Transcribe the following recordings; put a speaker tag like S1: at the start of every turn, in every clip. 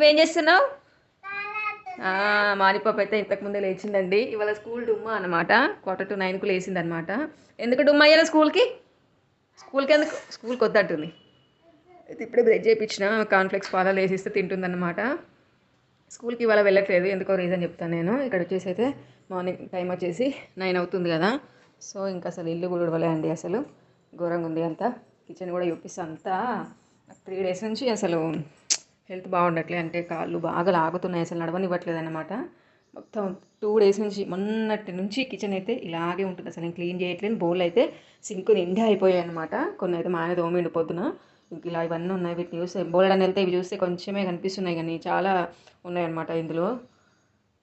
S1: నువ్వేం చేస్తున్నావు? మారిపాప అయితే ఇంతకుముందే లేచిందండి. ఇవాళ స్కూల్ డుమ్మా అనమాట క్వార్టర్ టు నైన్కు లేచింది అనమాట ఎందుకు డుమ్మా అయ్యాలి స్కూల్కి? స్కూల్కి ఎందుకు? స్కూల్కి వద్దంటుంది. అయితే ఇప్పుడే బ్రెడ్ చేయించిన కాన్ఫ్లెక్స్ పాలలో వేసిస్తే తింటుందన్నమాట. స్కూల్కి ఇవాళ వెళ్ళట్లేదు ఎందుకో రీజన్ చెప్తాను నేను. ఇక్కడ వచ్చేసి అయితే మార్నింగ్ టైం వచ్చేసి నైన్ అవుతుంది కదా. సో ఇంకా అసలు ఇల్లు కూడా ఉడవలే అండి అసలు. ఘోరంగా ఉంది అంతా. కిచెన్ కూడా చూపిస్తా అంతా. త్రీ డేస్ నుంచి అసలు హెల్త్ బాగుండట్లే అంటే కాళ్ళు బాగా లాగుతున్నాయి అసలు నడవనివ్వట్లేదు అనమాట మొత్తం టూ డేస్ నుంచి మొన్నటి నుంచి కిచెన్ అయితే ఇలాగే ఉంటుంది. అసలు నేను క్లీన్ చేయట్లేదు బౌల్ అయితే సింక్ నిండా అయిపోయాయి అనమాట కొన్ని అయితే మా ఆయన దోమిండి పొద్దున. ఇలా ఇవన్నీ ఉన్నాయి వీటిని చూస్తే బోలెడని వెళ్తే ఇవి చూస్తే కొంచెమే కనిపిస్తున్నాయి కానీ చాలా ఉన్నాయన్నమాట ఇందులో.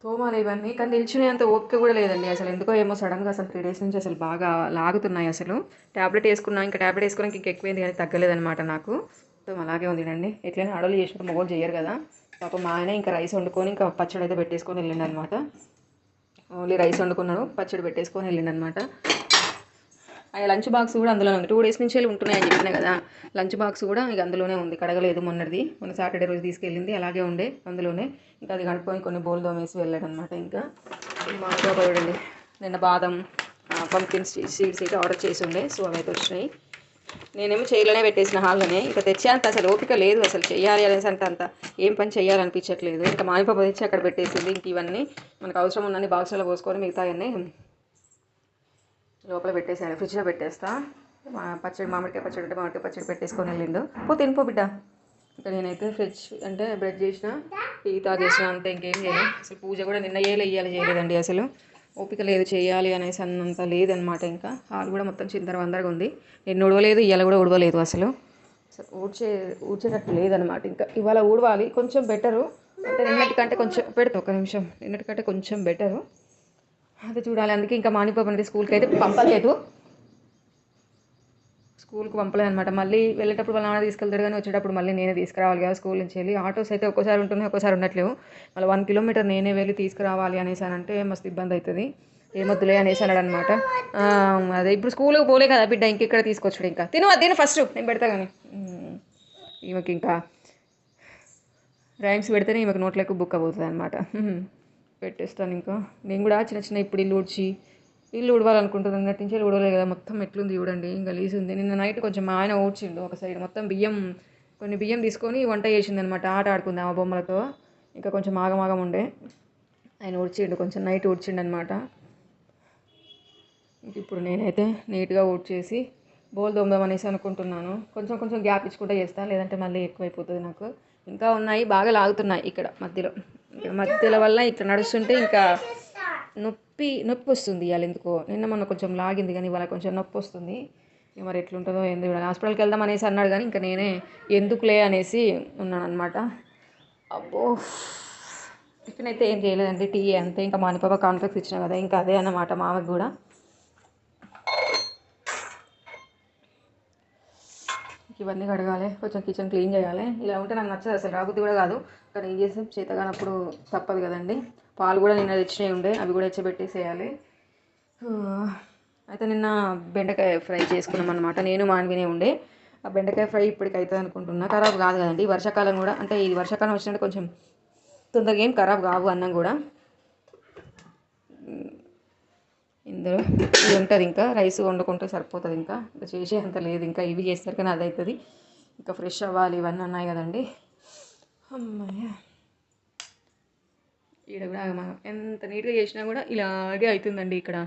S1: తోమాలి ఇవన్నీ కానీ నిల్చునేంత ఓపిక కూడా లేదండి. అసలు ఎందుకో ఏమో సడన్గా అసలు త్రీ డేస్ నుంచి అసలు బాగా లాగుతున్నాయి అసలు. ట్యాబ్లెట్ వేసుకున్నా ఇంకా ట్యాబ్లెట్ వేసుకోవడానికి ఇంకా ఎక్కువైంది కానీ తగ్గలేదన్నమాట నాకు. మొత్తం అలాగే ఉంది అండి ఎట్లయినా ఆడోళ్ళు చేసినప్పుడు మొగోళ్ళు చేయరు కదా. పాపం మా ఆయన ఇంకా రైస్ వండుకొని ఇంకా పచ్చడి అయితే పెట్టేసుకొని వెళ్ళిండు అనమాట ఓన్లీ రైస్ వండుకున్నాడు పచ్చడి పెట్టేసుకొని వెళ్ళిండు అనమాట లంచ్ బాక్స్ కూడా అందులోనే ఉంది. టూ డేస్ నుంచి వెళ్ళి ఉంటున్నాయని చెప్పినా కదా. లంచ్ బాక్స్ కూడా ఇక అందులోనే ఉంది. కడగలేదు మొన్నది మొన్న సాటర్డే రోజు తీసుకెళ్ళింది. అలాగే ఉండే అందులోనే. ఇంకా అది కడుక్కొని కొన్ని బోల్ దోమేసి వెళ్ళాడు అనమాట ఇంకా మా చూడండి నిన్న బాదం పంకిన్ సీడ్స్ అయితే ఆర్డర్ చేసి ఉండే. సో అవి అయితే వచ్చినాయి. నేనేమో చేయాలనే పెట్టేసిన హాల్లోనే ఇంకా తెచ్చేంత అసలు ఓపిక లేదు అసలు చేయాలి అనేసి అంటే అంత. ఏం పని చేయాలనిపించట్లేదు ఇంకా మామిపప్పు తెచ్చి అక్కడ పెట్టేసింది. ఇంక ఇవన్నీ మనకు అవసరం ఉందని బాక్స్లో పోసుకొని మిగతాయన్నీ లోపల పెట్టేసాను ఫ్రిడ్జ్లో పెట్టేస్తా. పచ్చడి మామిడికాయ పచ్చడి అంటే మామిడికాయ పచ్చడి పెట్టేసుకొని వెళ్ళిండు. పో తినిపో బిడ్డ. ఇంకా నేనైతే ఫ్రిడ్జ్ అంటే బ్రెడ్ చేసిన టీ తాగేసిన అంతే ఇంకేం చేయలేదు అసలు పూజ కూడా నిన్న ఏలు వేయాలి చేయలేదండి అసలు. ఓపిక లేదు చేయాలి అనేసి అన్నంత లేదనమాట ఇంకా. హాల్ కూడా మొత్తం చింతర వందరగా ఉంది. నేను ఉడవలేదు ఇవాళ కూడా ఉడవలేదు అసలు. అసలు ఊడ్చే ఊడ్చేటట్టు లేదనమాట ఇంకా. ఇవాళ ఊడవాలి కొంచెం బెటరు. అంటే నిన్నటికంటే కొంచెం పెడతా ఒక నిమిషం. నిన్నటికంటే కొంచెం బెటరు. అది చూడాలి. అందుకే ఇంకా మానిపాప అనేది స్కూల్కి అయితే పంపలేదు. స్కూల్కి పంపలేదు అనమాట మళ్ళీ వెళ్ళేటప్పుడు వాళ్ళ నాన్న తీసుకెళ్తాడు కానీ వచ్చేటప్పుడు మళ్ళీ నేనే తీసుకురావాలి కదా స్కూల్ నుంచి వెళ్ళి. ఆటోస్ అయితే ఒక్కోసారి ఉంటున్నాయి ఒక్కోసారి ఉండట్లేవు. మళ్ళీ వన్ కిలోమీటర్ నేనే వెళ్ళి తీసుకురావాలి అనేసి అని అంటే మస్తు ఇబ్బంది అవుతుంది ఏమొద్దులే అనేసి అన్నాడు అనమాట అదే ఇప్పుడు స్కూల్కి పోలే కదా బిడ్డ ఇంకెక్కడ తీసుకొచ్చాడు ఇంకా. తిను అది తిను ఫస్ట్. నేను పెడతా కానీ ఈమెకి ఇంకా రైమ్స్ పెడితేనే ఈమెకు నోట్లకు బుక్ అవుతుంది అనమాట పెట్టేస్తాను ఇంకా. నేను కూడా చిన్న చిన్న ఇప్పుడు ఇల్లు ఊడ్చి ఇల్లు ఉడవాలనుకుంటున్నాను అన్నట్టు నుంచి ఉడవలేదు కదా మొత్తం ఎట్లుంది చూడండి ఇంకా లీజ్ ఉంది. నిన్న నైట్ కొంచెం మా ఆయన ఊడ్చిండు ఒక సైడ్ మొత్తం బియ్యం కొన్ని బియ్యం తీసుకొని వంట చేసింది అనమాట ఆట ఆడుకుంది ఆ బొమ్మలతో. ఇంకా కొంచెం ఆగమాగం ఉండే. ఆయన ఊడ్చిండు కొంచెం నైట్ ఊడ్చిండు అనమాట ఇప్పుడు నేనైతే నీట్గా ఊడ్చేసి బోల్ దొందాం అనేసి అనుకుంటున్నాను. కొంచెం కొంచెం గ్యాప్ ఇచ్చుకుంటా చేస్తాను లేదంటే మళ్ళీ ఎక్కువైపోతుంది నాకు. ఇంకా ఉన్నాయి బాగా లాగుతున్నాయి ఇక్కడ మధ్యలో. మధ్యలో వల్ల ఇక్కడ నడుస్తుంటే ఇంకా నొప్పి నొప్పి వస్తుంది ఇవాళ ఎందుకో. నిన్న మొన్న కొంచెం లాగింది కానీ ఇవాళ కొంచెం నొప్పి వస్తుంది. మరి ఎట్లుంటుందో ఏంది కూడా హాస్పిటల్కి వెళ్దాం అనేసి అన్నాడు కానీ ఇంకా నేనే ఎందుకులే అనేసి ఉన్నాను అనమాట అబ్బో. టిఫిన్ అయితే ఏం చేయలేదండి టీ అంతే. ఇంకా మానిపాప కాన్ఫ్లెక్స్ ఇచ్చిన కదా ఇంకా అదే అన్నమాట మామకి కూడా. ఇవన్నీ కడగాలి కొంచెం కిచెన్ క్లీన్ చేయాలి. ఇలా ఉంటే నాకు నచ్చదు అసలు రాబుద్ది కూడా కాదు. కానీ ఏం చేసాం చేత కానప్పుడు తప్పదు కదండి. పాలు కూడా నిన్న తెచ్చినవి ఉండే అవి కూడా తెచ్చబెట్టేసేయాలి అయితే నిన్న బెండకాయ ఫ్రై చేసుకున్నాం అనమాట నేను మాన్వినే ఉండే. ఆ బెండకాయ ఫ్రై ఇప్పటికి అవుతుంది అనుకుంటున్నా. ఖరాబ్ కాదు కదండి వర్షాకాలం కూడా. అంటే ఇది వర్షాకాలం వచ్చినట్టు కొంచెం తొందరగా ఏం ఖరాబ్ కావు అన్నం కూడా. ఇందులో ఇది ఉంటుంది ఇంకా రైస్ వండుకుంటే సరిపోతుంది ఇంకా. ఇంకా చేసే అంత లేదు ఇంకా ఇవి చేస్తారు కానీ అది అవుతుంది ఇంకా ఫ్రెష్ అవ్వాలి ఇవన్నీ ఉన్నాయి కదండి. అమ్మాయ్యా. ఈడ కూడా మనం ఎంత నీట్గా చేసినా కూడా ఇలాగే అవుతుందండి ఇక్కడ.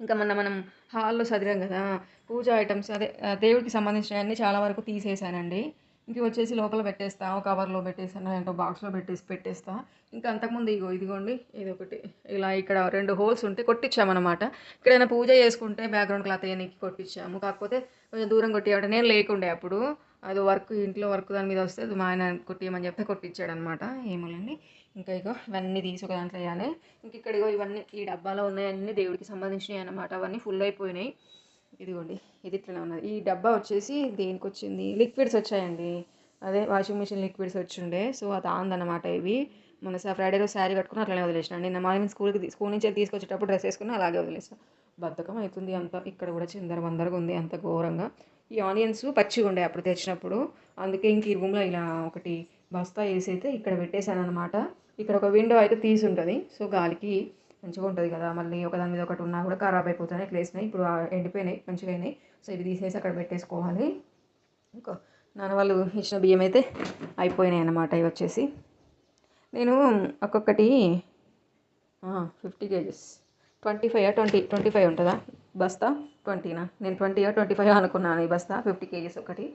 S1: ఇంకా మొన్న మనం హాల్లో చదివాం కదా పూజ ఐటమ్స్ అదే ఆ, దేవుడికి సంబంధించినవన్నీ చాలా వరకు తీసేసానండి. ఇంక వచ్చేసి లోపల పెట్టేస్తా ఒక కవర్లో పెట్టేస్తాను ఏంటో బాక్స్లో పెట్టేసి పెట్టేస్తా. ఇంకా అంతకుముందు ఇగో ఇదిగోండి ఇది ఒకటి. ఇలా ఇక్కడ రెండు హోల్స్ ఉంటే కొట్టించామన్నమాట ఎక్కడైనా పూజ చేసుకుంటే బ్యాక్గ్రౌండ్ క్లాత్ వేయడానికి కొట్టించాము కాకపోతే కొంచెం దూరం కొట్టియామంటే నేను లేకుండే అప్పుడు. అది వర్క్ ఇంట్లో వర్క్ దాని మీద వస్తే మా ఆయన కొట్టియమని చెప్తే కొట్టించాడు అనమాట ఏమోలేండి. ఇంకా ఇగో ఇవన్నీ తీసి ఒక దాంట్లో వేయాలి. ఇంక ఇక్కడ ఇగో ఇవన్నీ ఈ డబ్బాలో ఉన్నాయన్నీ దేవుడికి సంబంధించినవి అనమాట అవన్నీ ఫుల్ అయిపోయినాయి. ఇదిగోండి ఇది ఇట్లా ఉన్నది. ఈ డబ్బా వచ్చేసి దేనికి వచ్చింది? లిక్విడ్స్ వచ్చాయండి. అదే వాషింగ్ మిషన్ లిక్విడ్స్ వచ్చిండే. సో అది ఆందనమాట ఇవి. మొన్న సా ఫ్రైడే రోజు శారీ కట్టుకుని అట్లనే వదిలేసిన. నిన్న మార్నింగ్ స్కూల్కి స్కూల్ నుంచి తీసుకొచ్చేటప్పుడు డ్రెస్ వేసుకుని అలాగే వదిలేసాను. బద్ధకం అవుతుంది అంత. ఇక్కడ కూడా చిందర వందరగా ఉంది అంత ఘోరంగా. ఈ ఆనియన్స్ పచ్చిగా ఉండే అప్పుడు తెచ్చినప్పుడు. అందుకే ఇంక ఈ రూమ్లో ఇలా ఒకటి బస్తా వేసి అయితే ఇక్కడ పెట్టేశాను అనమాట ఇక్కడ ఒక విండో అయితే తీసి ఉంటుంది సో గాలికి మంచిగా ఉంటుంది కదా. మళ్ళీ ఒక దాని మీద ఒకటి ఉన్నా కూడా ఖరాబ్ అయిపోతాయి ఇట్లా వేసినాయి ఇప్పుడు ఎండిపోయినాయి మంచిగా అయినాయి. సో ఇవి తీసేసి అక్కడ పెట్టేసుకోవాలి. ఇంకా నాన్న వాళ్ళు ఇచ్చిన బియ్యం అయితే అయిపోయినాయి అన్నమాట. ఇవి వచ్చేసి నేను ఒక్కొక్కటి fifty kgs. Twenty five twenty twenty five ఉంటుందా? బస్తా? ట్వంటీనా? నేను ట్వంటీ ట్వంటీ ఫైవ్ అనుకున్నాను ఈ బస్తా ఫిఫ్టీ కేజీస్ ఒకటి.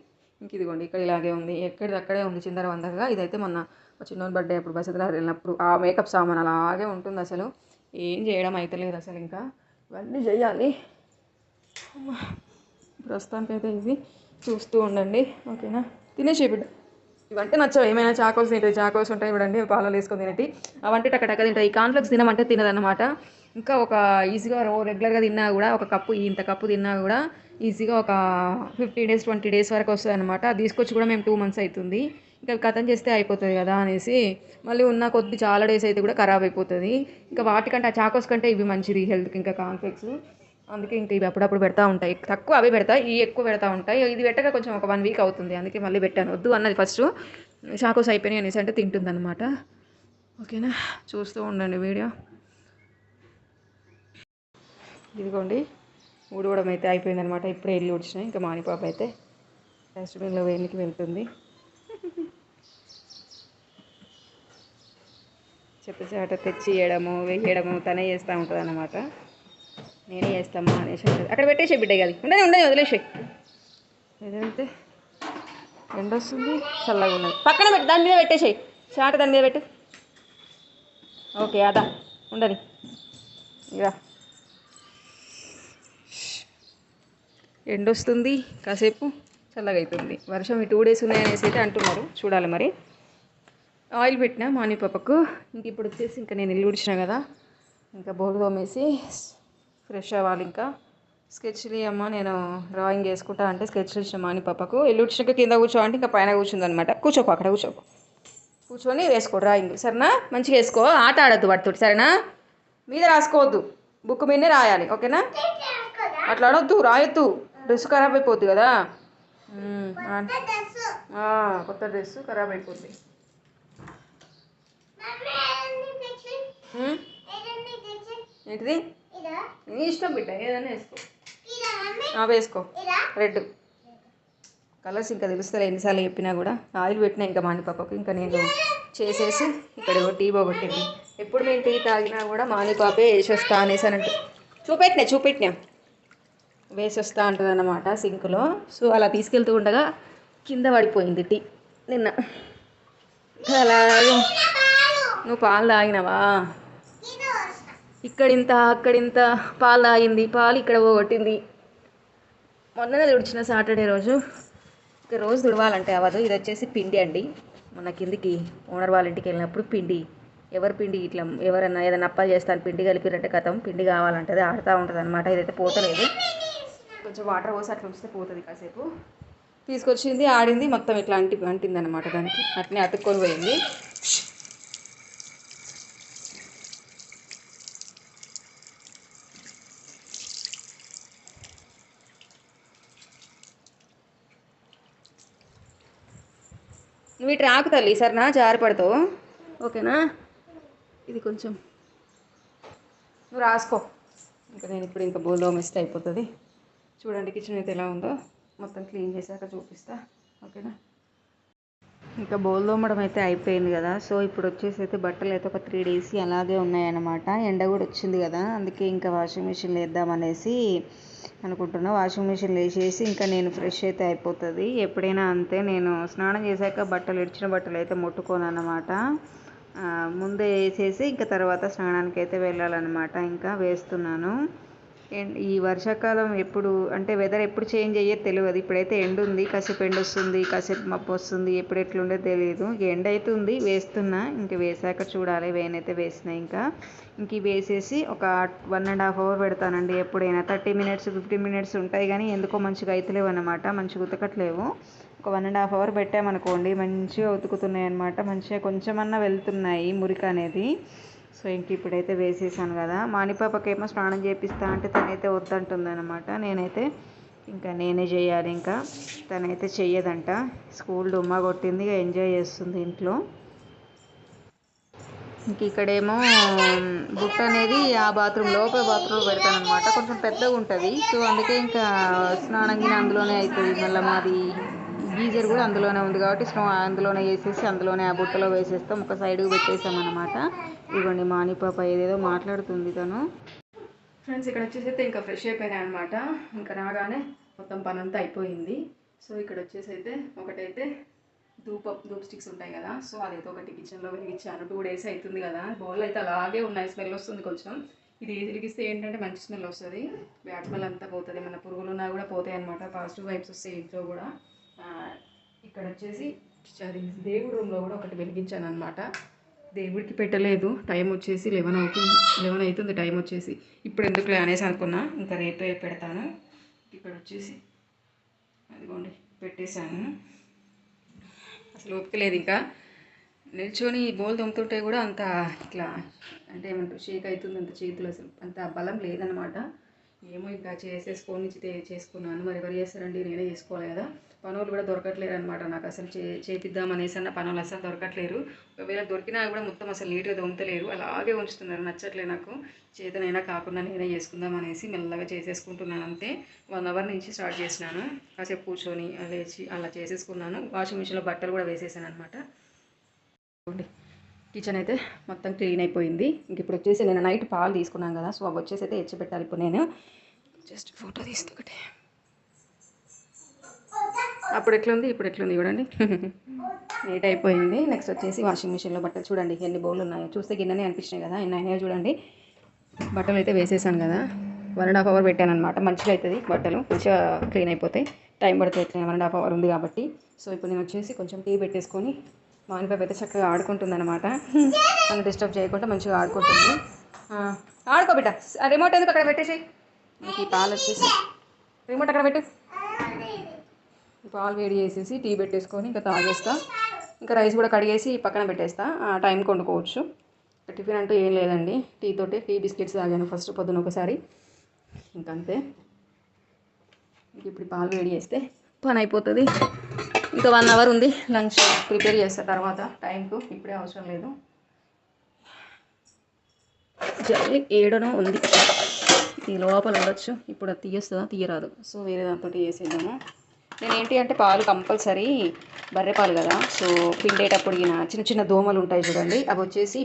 S1: ఇంక ఇదిగోండి ఇక్కడ ఇలాగే ఉంది. ఎక్కడిది అక్కడే ఉంది చిందర వందరగా ఇదైతే మొన్న మా చిన్నోని బర్త్డే అప్పుడు బస్సులో వెళ్ళినప్పుడు ఆ మేకప్ సామాన్ అలాగే ఉంటుంది అసలు. ఏం చేయడం అయితలేదు అసలు ఇంకా. ఇవన్నీ చేయాలి. ప్రస్తుతానికైతే ఇది చూస్తూ ఉండండి. ఓకేనా? తినేసి బిడ్డ. ఇవంటే నచ్చవు. ఏమైనా చాకోస్ తింటాయి చాకోస్ ఉంటాయి ఇవ్వండి పాలలో వేసుకొని తినేటి. అవంటే టక్క టక్క తింటాయి. ఈ కాన్ఫ్లెక్స్ తినమంటే తినదన్నమాట. ఇంకా ఒక ఈజీగా రో రెగ్యులర్గా తిన్నా కూడా ఒక కప్పు ఇంత కప్పు తిన్నా కూడా ఈజీగా ఒక ఫిఫ్టీ డేస్ ట్వంటీ డేస్ వరకు వస్తుంది అనమాట అది తీసుకొచ్చి కూడా మేము టూ మంత్స్ అవుతుంది ఇంకా కథం చేస్తే అయిపోతుంది కదా అనేసి మళ్ళీ ఉన్న కొద్ది చాలా డేస్ అయితే కూడా ఖరాబ్ అయిపోతుంది. ఇంకా వాటికంటే ఆ చాకోస్ కంటే ఇవి మంచిది హెల్త్కి ఇంకా కాన్ఫ్లెక్స్. అందుకే ఇంకా ఇవి అప్పుడప్పుడు పెడతా ఉంటాయి. తక్కువ అవి పెడతా ఇవి ఎక్కువ పెడతా ఉంటాయి. ఇది పెట్టక కొంచెం ఒక వన్ వీక్ అవుతుంది. అందుకే మళ్ళీ పెట్టాను. వద్దు అన్నది ఫస్ట్. చాకోస్ అయిపోయినాయి అనేసి అంటే తింటుంది అనమాట ఓకేనా? చూస్తూ ఉండండి వీడియో. ఇదిగోండి ఊడవడం అయితే అయిపోయిందనమాట ఇప్పుడే ఇల్లు ఉడిచినాయి ఇంకా మానిపాప అయితే డస్ట్బిన్లో వేలికి వెళ్తుంది. చెత్త చాట తెచ్చి వేయడము వేయడము తనే చేస్తూ ఉంటుంది అన్నమాట నేనే చేస్తామా అనేసి అక్కడ పెట్టేసే బిడ్డ కాదు ఉండని ఉండని వదిలేసే ఏదంటే ఎండ వస్తుంది చల్లగా ఉన్నది. పక్కన పెట్టు దాని మీద పెట్టేసేయి. చాట దాని మీద పెట్టు. ఓకే అదా ఉండని. ఇక ఎండ వస్తుంది కాసేపు చల్లగా అవుతుంది వర్షం ఈ టూ డేస్ ఉన్నాయనేసి అయితే అంటున్నారు. చూడాలి మరి. ఆయిల్ పెట్టిన మాని పాపకు. ఇంక ఇప్పుడు వచ్చేసి ఇంకా నేను ఇల్లు ఉడిచిన కదా ఇంకా బోర్డు తోమేసి ఫ్రెష్ అవ్వాలి ఇంకా. స్కెచ్లు అమ్మ నేను డ్రాయింగ్ వేసుకుంటా అంటే స్కెచ్లు ఇచ్చిన మాని పాపకు. ఇల్లు ఉడిచినాక కింద కూర్చో అంటే ఇంకా పైన కూర్చుందనమాట కూర్చోపో అక్కడ కూర్చోపో కూర్చొని వేసుకో డ్రాయింగ్. సరేనా? మంచిగా వేసుకో. ఆట ఆడద్దు వాటితోటి సరేనా? మీద రాసుకోవద్దు. బుక్ మీదనే రాయాలి. ఓకేనా? అట్లా అనొద్దు రాయొద్దు. డ్రెస్ ఖరాబ్ అయిపోద్ది కదా? కొత్త డ్రెస్ ఖరాబ్ అయిపోద్ది. ఏంటిది? నీ ఇష్టం బిడ్డ ఏదైనా వేసుకో. వేసుకో. రెడ్. కలర్స్ ఇంకా తెలుస్తుంది ఎన్నిసార్లు చెప్పినా కూడా. ఆయిల్ పెట్టినా ఇంకా మాని పాపకు ఇంకా నేను చేసేసి ఇక్కడ టీ పోగొట్టింది. ఎప్పుడు మేము టీ తాగినా కూడా మాని పాపే వేసి వస్తా అనేసి అని అంటే చూపెట్టినా చూపెట్టినా? వేసి ఉంటుంది అనమాట సింక్లో. సో అలా తీసుకెళ్తూ ఉండగా కింద పడిపోయింది టీ నిన్న. అలా నువ్వు పాలు తాగినావా? ఇక్కడింత అక్కడింత పాలు తాగింది పాలు ఇక్కడ పోగొట్టింది. మొన్ననే తుడిచిన సాటర్డే రోజు. ఇక రోజు తుడవాలంటే అవ్వదు. ఇది వచ్చేసి పిండి అండి. మొన్న కిందికి ఓనర్ వాళ్ళ ఇంటికి వెళ్ళినప్పుడు పిండి. ఎవరి పిండి ఇట్లా ఎవరైనా ఏదైనా అప్పాలు చేస్తాను పిండి కలిపిరంటే కథం. పిండి కావాలంటే ఆడుతూ ఉంటుంది అనమాట ఇదైతే పోతలేదు. కొంచెం వాటర్ పోసి అట్లా ఉంచితే పోతుంది కాసేపు. తీసుకొచ్చింది ఆడింది మొత్తం ఇట్లా అంటి అంటింది అనమాట దానికి. అట్నే అతుక్కొని పోయింది. నువ్వు ఇటు రాకు తల్లి సరేనా జారి పడతావు? ఓకేనా? ఇది కొంచెం నువ్వు రాసుకో. ఇంకా నేను ఇప్పుడు ఇంకా బోల్లో మిస్ట్ అయిపోతుంది. చూడండి కిచెన్ అయితే ఎలా ఉందో. మొత్తం క్లీన్ చేశాక చూపిస్తా. ఓకేనా? ఇంకా బౌల్ తోమడం అయితే అయిపోయింది కదా. సో ఇప్పుడు వచ్చేసి అయితే బట్టలు అయితే ఒక త్రీ డేస్ అలాగే ఉన్నాయన్నమాట. ఎండ కూడా వచ్చింది కదా. అందుకే ఇంకా వాషింగ్ మిషన్ వేద్దామనేసి అనుకుంటున్నా. వాషింగ్ మిషన్లు వేసేసి ఇంకా నేను ఫ్రెష్ అయితే అయిపోతుంది. ఎప్పుడైనా అంతే నేను స్నానం చేశాక బట్టలు ఇడిచిన బట్టలు అయితే ముట్టుకోను అన్నమాట. ముందే వేసేసి ఇంకా తర్వాత స్నానానికి అయితే వెళ్ళాలన్నమాట. ఇంకా వేస్తున్నాను. ఈ వర్షాకాలం ఎప్పుడు అంటే వెదర్ ఎప్పుడు చేంజ్ అయ్యేది తెలియదు ఇప్పుడైతే ఎండ ఉంది కాసేపు ఎండ వస్తుంది కాసేపు మబ్బు వస్తుంది ఎప్పుడు ఎట్లుండే తెలియదు ఎండ అయితే ఉంది వేస్తున్నా ఇంక వేసాక చూడాలి వేనైతే వేసిన ఇంకా. ఇంక వేసేసి ఒక వన్ అండ్ హాఫ్ అవర్ పెడతానండి ఎప్పుడైనా. థర్టీ మినిట్స్ ఫిఫ్టీ మినిట్స్ ఉంటాయి కానీ ఎందుకో మంచిగా అయితలేవు అనమాట మంచిగా ఉతకట్లేవు. ఒక వన్ అండ్ హాఫ్ అవర్ పెట్టామనుకోండి మంచిగా ఉతుకుతున్నాయి అనమాట మంచిగా కొంచెమన్నా వెళ్తున్నాయి మురికి అనేది. సో ఇంక ఇప్పుడైతే వేసేసాను కదా. మానిపాపకేమో స్నానం చేపిస్తా అంటే తనైతే వద్దంటుంది అనమాట నేనైతే ఇంకా నేనే చేయాలి ఇంకా. తనైతే చెయ్యదంట. స్కూల్ డుమ్మా కొట్టింది ఎంజాయ్ చేస్తుంది ఇంట్లో. ఇంక ఇక్కడేమో బుట్ట అనేది ఆ బాత్రూమ్ లోపల బాత్రూమ్ పెడతాను అనమాట కొంచెం పెద్దగా ఉంటుంది సో అందుకే ఇంకా స్నానం గిన అందులోనే అవుతుంది మళ్ళీ మాది. గీజర్ కూడా అందులోనే ఉంది కాబట్టి స్నో అందులోనే వేసేసి అందులోనే ఆ బుట్టలో వేసేస్తాం. ఒక సైడ్కి పెట్టేసాం అనమాట ఇదిగోండి మానిపాప ఏదేదో మాట్లాడుతుంది తను. ఫ్రెండ్స్ ఇక్కడ వచ్చేసి అయితే ఇంకా ఫ్రెష్ అయిపోయినాయి అనమాట ఇంకా రాగానే మొత్తం పని అంతా అయిపోయింది. సో ఇక్కడ వచ్చేసి అయితే ఒకటైతే ధూప ధూప్ స్టిక్స్ ఉంటాయి కదా. సో అదైతే ఒకటి కిచెన్లో వెలిగించాను టూ డేస్ అవుతుంది కదా. బౌల్ అయితే అలాగే ఉన్నాయి. స్మెల్ వస్తుంది కొంచెం. ఇది వెలిగిస్తే ఏంటంటే మంచి స్మెల్ వస్తుంది. బ్యాడ్ స్మెల్ అంతా పోతుంది. మన పురుగులు ఉన్నా కూడా పోతాయి అనమాట పాజిటివ్ వైబ్స్ వస్తాయి ఇంట్లో కూడా. ఇక్కడ వచ్చేసి అది దేవుడి రూమ్లో కూడా ఒకటి వెలిగించాను అనమాట దేవుడికి పెట్టలేదు. టైం వచ్చేసి లెవెన్ అవుతుంది. లెవెన్ అవుతుంది టైం వచ్చేసి. ఇప్పుడు ఎందుకు అనేసి అనుకున్నా. ఇంకా రేపే పెడతాను. ఇక్కడ వచ్చేసి అదిగోండి పెట్టేశాను. అసలు ఓపిక లేదు ఇంకా. నిల్చొని బోల్ తొమ్ముతుంటే కూడా అంత ఇట్లా అంటే ఏమంటారు షేక్ అవుతుంది అంత చేతులు అసలు. అంత బలం లేదనమాట ఏమో ఇంకా చేసేసుకొని చే- చేసుకున్నాను. మరి ఎవరు చేస్తారండి? నేనే చేసుకోవాలి కదా. పనులు కూడా దొరకట్లేరు అనమాట నాకు అసలు చే చేపిద్దామనేసి అన్న పనులు అసలు దొరకట్లేరు. ఒకవేళ దొరికినా కూడా మొత్తం అసలు నీట్గా దొంగతలేరు. అలాగే ఉంచుతున్నారు. నచ్చట్లే నాకు. చేతనైనా కాకుండా నేనే చేసుకుందాం అనేసి మెల్లగా చేసేసుకుంటున్నాను అంతే. వన్ అవర్ నుంచి స్టార్ట్ చేసినాను. కాసేపు కూర్చొని లేచి అలా చేసేసుకున్నాను. వాషింగ్ మిషన్లో బట్టలు కూడా వేసేసాను అనమాట చూడండి కిచెన్ అయితే మొత్తం క్లీన్ అయిపోయింది. ఇంక ఇప్పుడు వచ్చేసి నేను నైట్ పాలు తీసుకున్నాను కదా సో అవి వచ్చేసి అయితే ఎచ్చి పెట్టాలి. ఇప్పుడు నేను జస్ట్ ఫోటో తీస్తే ఒకటి. అప్పుడు ఎట్లుంది? ఇప్పుడు ఎట్లుంది చూడండి. నీట్ అయిపోయింది. నెక్స్ట్ వచ్చేసి వాషింగ్ మిషన్లో బట్టలు చూడండి ఎన్ని బౌళ్ళు ఉన్నాయో. చూస్తే గిన్నెనే అనిపించినాయి కదా ఎన్ని అయినాయో చూడండి. బట్టలు అయితే వేసేసాను కదా. వన్ అండ్ హాఫ్ అవర్ పెట్టాను అనమాట మంచిగా అవుతుంది బట్టలు. మంచిగా క్లీన్ అయిపోతాయి. టైం పడుతుంది వన్ అండ్ హాఫ్ అవర్ ఉంది కాబట్టి. సో ఇప్పుడు నేను వచ్చేసి కొంచెం టీ పెట్టేసుకొని మా పాప అయితే చక్కగా ఆడుకుంటుంది అనమాట నన్ను డిస్టర్బ్ చేయకుండా మంచిగా ఆడుకుంటుంది. ఆడుకో బిడ్డ. రిమోట్ ఎందుకు అక్కడ పెట్టేసి ఈ పాలు వచ్చేసి. రిమోట్ అక్కడ పెట్టు. పాలు వేడి చేసేసి టీ పెట్టేసుకొని ఇంకా తాగేస్తా. ఇంకా రైస్ కూడా కడిగేసి పక్కన పెట్టేస్తా. ఆ టైంకి వండుకోవచ్చు టిఫిన్ అంటూ ఏం లేదండి. టీ తోటి టీ బిస్కెట్స్ తాగాను ఫస్ట్ పొద్దున ఒకసారి. ఇంకంతే. ఇంక ఇప్పుడు పాలు వేడి చేస్తే పని అయిపోతుంది. ఇంకా వన్ అవర్ ఉంది. లంచ్ ప్రిపేర్ చేస్తా తర్వాత టైంకు ఇప్పుడే అవసరం లేదు. జల్లి ఏడనో ఉంది. ఈ లోపల ఉండొచ్చు. ఇప్పుడు అది తీయస్తుందా? తీయరాదు. సో వేరే దాంతో చేసేద్దాము నేను ఏంటి అంటే పాలు కంపల్సరీ బర్రె పాలు కదా. సో పిండేటప్పుడు ఈయన చిన్న చిన్న దోమలు ఉంటాయి చూడండి. అవి వచ్చేసి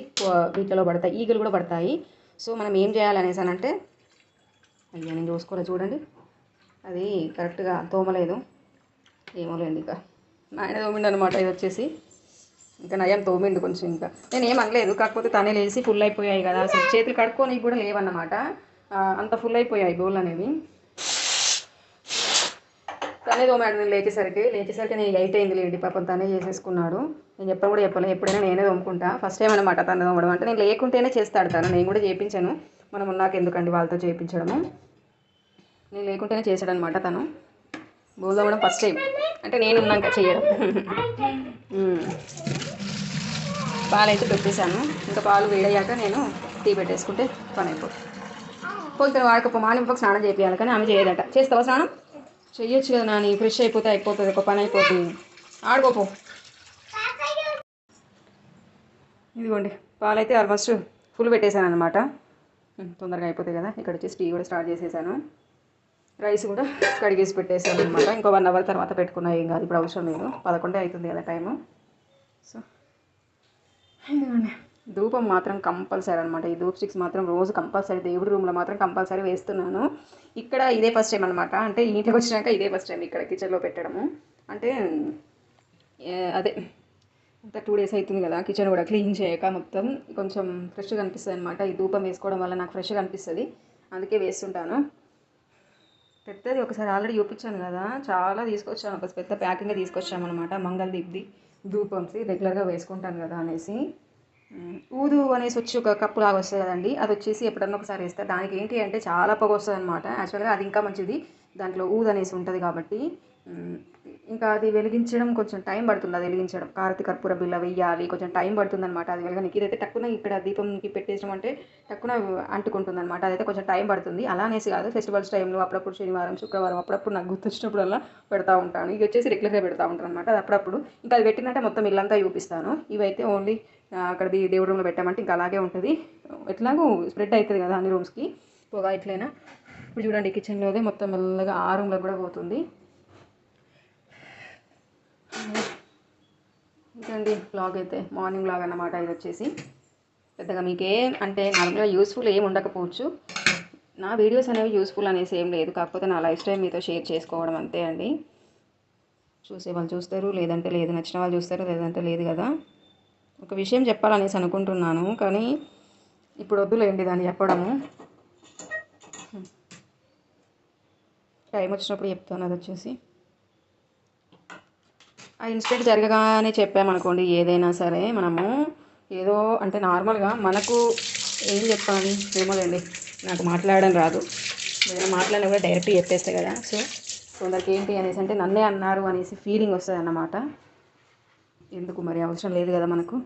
S1: వీటిలో పడతాయి. ఈగలు కూడా పడతాయి. సో మనం ఏం చేయాలనేసి అని అంటే అయ్యా నేను చూసుకోలే చూడండి. అది కరెక్ట్గా తోమలేదు. ఏమో లేండి ఇక. మా ఆయన తోమిండు అనమాట ఇది వచ్చేసి. ఇంకా నయం తోమిండు కొంచెం ఇంకా. నేను ఏం అనలేదు కాకపోతే తనే లేచి ఫుల్ అయిపోయాయి కదా. అసలు చేతులు కడుక్కోనికి కూడా లేవన్నమాట. అంత ఫుల్ అయిపోయాయి బౌల్ అనేవి. తనే తోమాడు నేను లేచేసరికి. లేచేసరికి నేను ఎయిట్ అయింది లేండి పాపం తనే చేసేసుకున్నాడు. నేను చెప్పను కూడా చెప్పలే ఎప్పుడైనా నేనే తోముకుంటా. ఫస్ట్ టైం అనమాట తను తోమడం అంటే. నేను లేకుంటేనే చేస్తాడు తను. నేను కూడా చేయించాను మనం ఉన్నాక ఎందుకండి వాళ్ళతో చేయించడము నేను లేకుంటేనే చేశాడనమాట తను. బోల్ తోమడం ఫస్ట్ టైం అంటే నేను ఉన్నాక చేయడం పాలైతే పాలు అయితే పెట్టేశాను. ఇంకా పాలు వేడయ్యాక నేను టీ పెట్టేసుకుంటే పని అయిపోతుంది పోతే వాడకపో మానింపకు స్నానం చేయాలి కానీ ఆమె చేయదట. చేస్తావా స్నానం? చెయ్యొచ్చు కదా నాని ఫ్రెష్ అయిపోతే అయిపోతుంది ఒక పని అయిపోతుంది. ఆడుకోపో ఇదిగోండి పాలైతే ఆల్మోస్ట్ ఫుల్ పెట్టేశాను అనమాట తొందరగా అయిపోతాయి కదా. ఇక్కడ వచ్చేసి టీ కూడా స్టార్ట్ చేసేసాను. రైస్ కూడా కడిగేసి పెట్టేసాను అనమాట ఇంకో వన్ అవర్ తర్వాత పెట్టుకున్నా ఏం కాదు ఇప్పుడు అవసరం లేదు. పదకొండే అవుతుంది కదా టైము. సో ఇదిగోండి ధూపం మాత్రం కంపల్సరీ అనమాట ఈ ధూప్ స్టిక్స్ మాత్రం రోజు కంపల్సరీ దేవుడి రూమ్లో మాత్రం కంపల్సరీ వేస్తున్నాను. ఇక్కడ ఇదే ఫస్ట్ టైం అనమాట అంటే ఇంటికి వచ్చినాక ఇదే ఫస్ట్ టైం ఇక్కడ కిచెన్లో పెట్టడము. అంటే అదే ఇంకా టూ డేస్ అవుతుంది కదా కిచెన్ కూడా క్లీన్ చేయక మొత్తం కొంచెం ఫ్రెష్గా అనిపిస్తుంది అనమాట ఈ ధూపం వేసుకోవడం వల్ల నాకు ఫ్రెష్గా అనిపిస్తుంది. అందుకే వేస్తుంటాను. పెద్దది ఒకసారి ఆల్రెడీ చూపించాను కదా చాలా తీసుకొచ్చాను. ఒక పెద్ద ప్యాకింగ్ తీసుకొచ్చాము అనమాట మంగళ ధూపంసి రెగ్యులర్గా వేసుకుంటాను కదా అనేసి. ఊదు అనేసి వచ్చి ఒక కప్పు లాగా వస్తుంది కదండి అది వచ్చేసి ఎప్పుడన్నా ఒకసారి వేస్తే. దానికి ఏంటి అంటే చాలా పొగ వస్తుంది అనమాట యాక్చువల్గా అది ఇంకా మంచిది. దాంట్లో ఊదు అనేసి ఉంటుంది కాబట్టి. ఇంకా అది వెలిగించడం కొంచెం టైం పడుతుంది అది వెలిగించడం. కారతి కర్పూర బిల్ల వెయ్యాలి కొంచెం టైం పడుతుంది అనమాట అది వెలగనికి ఇదైతే తక్కువ ఇక్కడ దీపంకి పెట్టేసాం అంటే టక్కున అంటుకుంటుంది అనమాట అదైతే కొంచెం టైం పడుతుంది. అలా అనేసి కాదు ఫెస్టివల్స్ టైంలో అప్పుడప్పుడు శనివారం శుక్రవారం అప్పుడప్పుడు నాకు గుర్తొచ్చినప్పుడల్లా పెడతా ఉంటాను. ఇది వచ్చేసి రెగ్యులర్గా పెడతా ఉంటాను అనమాట అది అప్పుడప్పుడు. ఇంకా అది పెట్టినట్టే మొత్తం ఇల్లంతా చూపిస్తాను. ఇవైతే ఓన్లీ అక్కడ ది- దేవుడి రూమ్లో పెట్టామంటే ఇంకా అలాగే ఉంటుంది. ఎట్లాగో స్ప్రెడ్ అవుతుంది కదా అన్ని రూమ్స్కి పొగ ఇట్లైనా ఇప్పుడు చూడండి కిచెన్లోదే మొత్తం మెల్లగా ఆ రూమ్లో కూడా పోతుంది. ఇంకండి బ్లాగ్ అయితే? మార్నింగ్ బ్లాగ్ అన్నమాట ఇది వచ్చేసి. పెద్దగా మీకే అంటే నార్మల్గా యూస్ఫుల్ ఏం ఉండకపోవచ్చు. నా వీడియోస్ అనేవి యూస్ఫుల్ అనేసి ఏం లేదు. కాకపోతే నా లైఫ్ స్టైల్ మీతో షేర్ చేసుకోవడం అంతే అండి. చూసే వాళ్ళు చూస్తారు. లేదంటే లేదు. నచ్చిన వాళ్ళు చూస్తారు. లేదంటే లేదు కదా. ఒక విషయం చెప్పాలనేసి అనుకుంటున్నాను. కానీ ఇప్పుడు వద్దులేండి దాన్ని చెప్పడము. టైం వచ్చినప్పుడు చెప్తాను అది వచ్చేసి. ఆ ఇన్సిడెంట్ జరగగానే చెప్పామనుకోండి ఏదైనా సరే మనము ఏదో అంటే నార్మల్గా మనకు ఏం చెప్పాలి ఏమోలేండి నాకు మాట్లాడడం రాదు. ఏదైనా మాట్లాడినా కూడా డైరెక్ట్ చెప్పేస్తే కదా. సో కొందరికి ఏంటి అనేసి అంటే నన్నే అన్నారు అనేసి ఫీలింగ్ వస్తుంది అన్నమాట ఎందుకు మరి అవసరం లేదు కదా మనకు.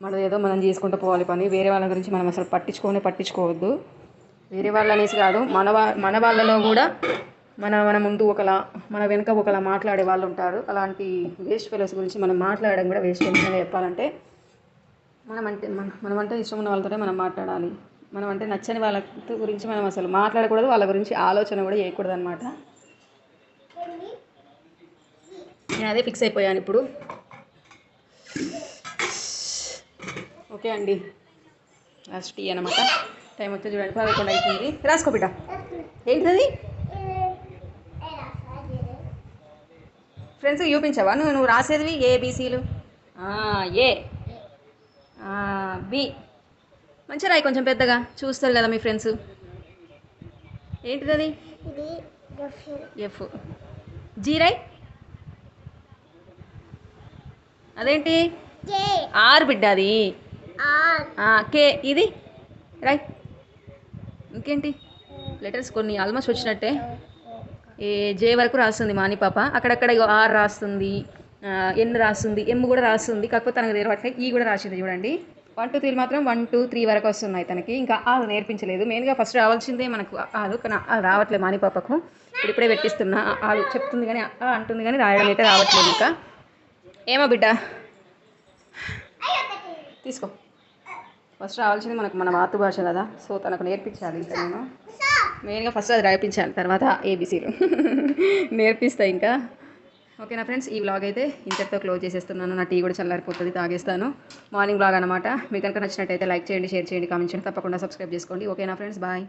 S1: మనం ఏదో మనం చేసుకుంటూ పోవాలి పని వేరే వాళ్ళ గురించి మనం అసలు పట్టించుకొని పట్టించుకోవద్దు. వేరే వాళ్ళు అనేసి కాదు మన వా మన వాళ్ళలో కూడా మన మన ముందు ఒకలా మన వెనుక ఒకలా మాట్లాడే వాళ్ళు ఉంటారు. అలాంటి వేస్ట్ ఫెలోస్ గురించి మనం మాట్లాడడం కూడా వేస్ట్ ఫెలోస్గా చెప్పాలంటే మనం అంటే మనం అంటే ఇష్టం ఉన్న వాళ్ళతోనే మనం మాట్లాడాలి. మనం అంటే నచ్చని వాళ్ళ గురించి మనం అసలు మాట్లాడకూడదు వాళ్ళ గురించి ఆలోచన కూడా చేయకూడదు అనమాట నేను అదే ఫిక్స్ అయిపోయాను ఇప్పుడు. ఓకే అండి. లాస్ట్ టీ అనమాట టైం వచ్చి చూడండి. పదకొండు అవుతుంది రాసుకో బిడ్డ. ఏంటిది ఫ్రెండ్స్ చూపించావా? నువ్వు నువ్వు రాసేదివి? ఏబీసీలు ఏ. బి. మంచిగా రాయి కొంచెం పెద్దగా. చూస్తారు కదా మీ ఫ్రెండ్స్. ఏంటిది అది ఎఫ్ జీ రాయ్? అదేంటి? ఆర్ బిడ్డ అది కే. ఇది? రాయ్. ఇంకేంటి? లెటర్స్ కొన్ని ఆల్మోస్ట్ వచ్చినట్టే. ఏ జే వరకు రాస్తుంది మాని పాప. అక్కడక్కడ ఆర్ రాస్తుంది ఎన్ రాస్తుంది ఎమ్ కూడా రాస్తుంది. కాకపోతే తనకు తెరవట్లే ఈ కూడా రాసింది చూడండి. వన్ టూ త్రీ మాత్రం వన్ టూ త్రీ వరకు వస్తున్నాయి తనకి. ఇంకా ఆ నేర్పించలేదు. మెయిన్గా ఫస్ట్ రావాల్సిందే మనకు కాదు కానీ రావట్లేదు మాని పాపకు. ఇప్పుడు ఇప్పుడే పెట్టిస్తున్నా ఆ చెప్తుంది కానీ ఆ అంటుంది కానీ రాయడం అయితే రావట్లేదు ఇంకా. ఏమో బిడ్డ? తీసుకో. ఫస్ట్ రావాల్సింది మనకు మన మాతృభాష కదా. సో తనకు నేర్పించాలి ఇంకా నేను. మెయిన్గా ఫస్ట్ అది రాయిపించాను తర్వాత ఏబీసీలు నేర్పిస్తా ఇంకా. ఓకేనా ఫ్రెండ్స్ ఈ వ్లాగ్ అయితే ఇంతటితో క్లోజ్ చేసేస్తున్నాను. నా టీ కూడా చల్లారిపోతుంది తాగేస్తాను. మార్నింగ్ బ్లాగ్ అనమాట మీకు కనుక నచ్చినట్టయితే లైక్ చేయండి షేర్ చేయండి కామెంట్ చేయండి. తప్పకుండా సబ్స్క్రైబ్ చేసుకోండి. ఓకేనా ఫ్రెండ్స్ బాయ్.